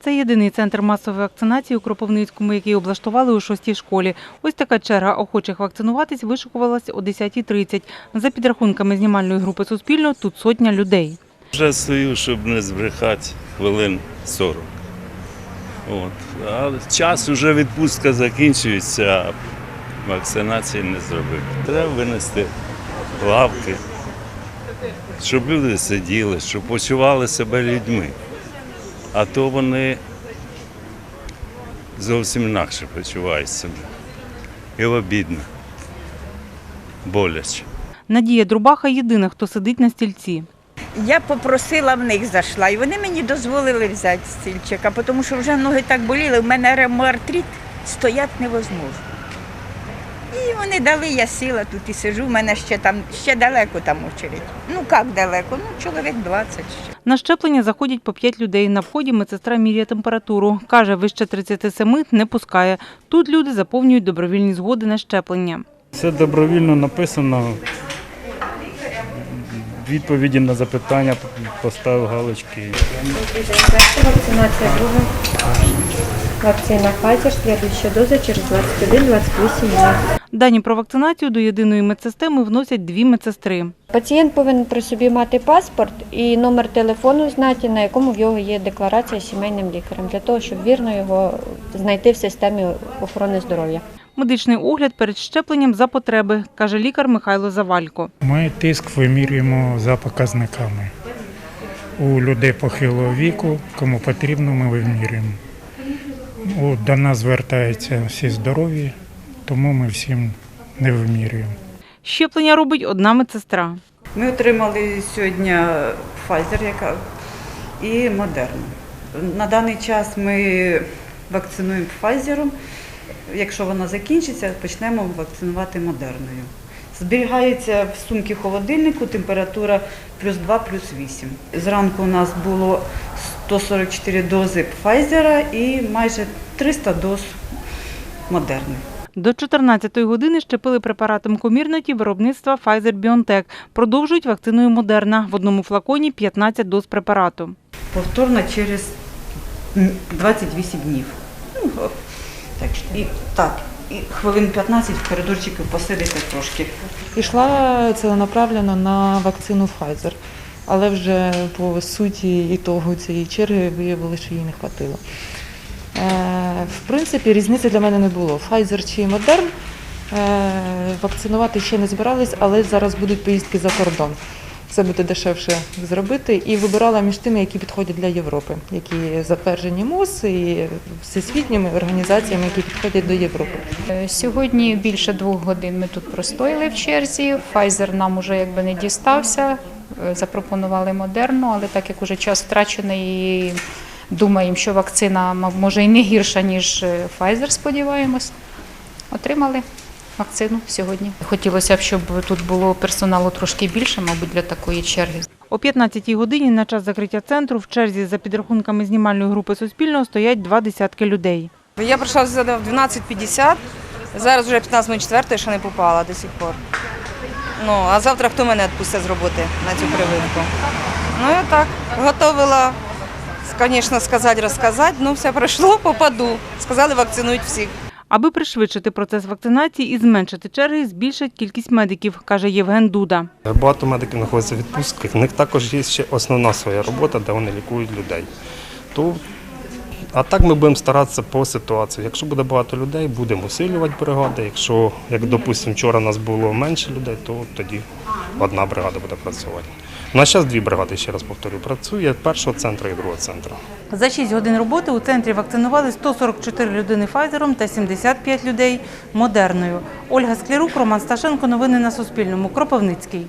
Це єдиний центр масової вакцинації у Кропивницькому, який облаштували у шостій школі. Ось така черга охочих вакцинуватись вишукувалася о 10.30. За підрахунками знімальної групи Суспільно, тут сотня людей. Вже стою, щоб не збрехати, хвилин 40. От. А час вже відпустка закінчується, а вакцинації не зробив. Треба винести лавки, щоб люди сиділи, щоб почували себе людьми. А то вони зовсім інакше почувають себе. І обідно, боляче. Надія Друбаха єдина, хто сидить на стільці. Я попросила в них зайшла, і вони мені дозволили взяти стільчика, тому що вже ноги так боліли, у мене ревмоартрит, стояти невозможно. І вони дали, я сіла тут і сижу, у мене ще там ще далеко там очередь. Ну як далеко? Ну, чоловік 20 ще. На щеплення заходять по 5 людей. На вході медсестра міряє температуру. Каже, вище 37 не пускає. Тут люди заповнюють добровільні згоди на щеплення. Все добровільно написано. Відповіді на запитання поставив галочки. Перша вакцинація, друга вакцина Pfizer, слідуюча доза через 21-28 днів. Дані про вакцинацію до єдиної медсистеми вносять дві медсестри. Пацієнт повинен при собі мати паспорт і номер телефону знати, на якому в його є декларація з сімейним лікарем, для того, щоб вірно його знайти в системі охорони здоров'я. Медичний огляд перед щепленням за потреби, каже лікар Михайло Завалько. Ми тиск вимірюємо за показниками. У людей похилого віку, кому потрібно, ми вимірюємо. До нас звертаються всі здорові, тому ми всім не вимірюємо. Щеплення робить одна медсестра. Ми отримали сьогодні Pfizer яка, і Moderna. На даний час ми вакцинуємо Pfizer. Якщо вона закінчиться, почнемо вакцинувати Модерною. Зберігається в сумці холодильнику температура плюс 2, плюс 8. Зранку у нас було 144 дози Pfizer і майже 300 доз Модерни. До 14-ї години щепили препаратом комірнаті виробництва Pfizer-BioNTech. Продовжують вакциною Модерна. В одному флаконі 15 доз препарату. повторно через 28 днів. Ну, так, і, так, і хвилин 15 в коридорчику посидите трошки. Ішла ціленаправлено на вакцину Pfizer, але вже по суті ітогу цієї черги виявили, що їй не хватило. В принципі, різниці для мене не було. Pfizer чи е, вакцинувати ще не збирались, але зараз будуть поїздки за кордон. Це буде дешевше зробити. І вибирала між тими, які підходять для Європи, які затверджені МОЗ і всесвітніми організаціями, які підходять до Європи. Е, Сьогодні більше двох годин ми тут простояли в черзі. Pfizer нам уже якби не дістався. Е, Запропонували модерну, але так як уже час втрачений, думаємо, що вакцина може і не гірша, ніж е, Pfizer, сподіваємось. Отримали вакцину сьогодні. Хотілося б, щоб тут було персоналу трошки більше, мабуть, для такої черги. О 15-й годині на час закриття центру в черзі за підрахунками знімальної групи Суспільного стоять два десятки людей. Я прийшла в 12.50, зараз вже 15 минут четвертої, ще не попала до сих пор. Ну, а завтра хто мене відпустить з роботи на цю прививку? Ну, я так, готувала, звісно, сказати, розказати, ну все пройшло, попаду. Сказали, вакцинують всіх. Аби пришвидшити процес вакцинації і зменшити черги, збільшать кількість медиків, каже Євген Дуда. Багато медиків знаходяться в відпустках. В них також є ще основна своя робота, де вони лікують людей. То, а так ми будемо старатися по ситуації. Якщо буде багато людей, будемо усилювати бригади. Якщо, як допустимо, вчора нас було менше людей, то тоді одна бригада буде працювати. У нас зараз дві бригади, ще раз повторю, працює першого центру і другого центру. За 6 годин роботи у центрі вакцинували 144 людини Файзером та 75 людей Модерною. Ольга Склярук, Роман Сташенко. Новини на Суспільному. Кропивницький.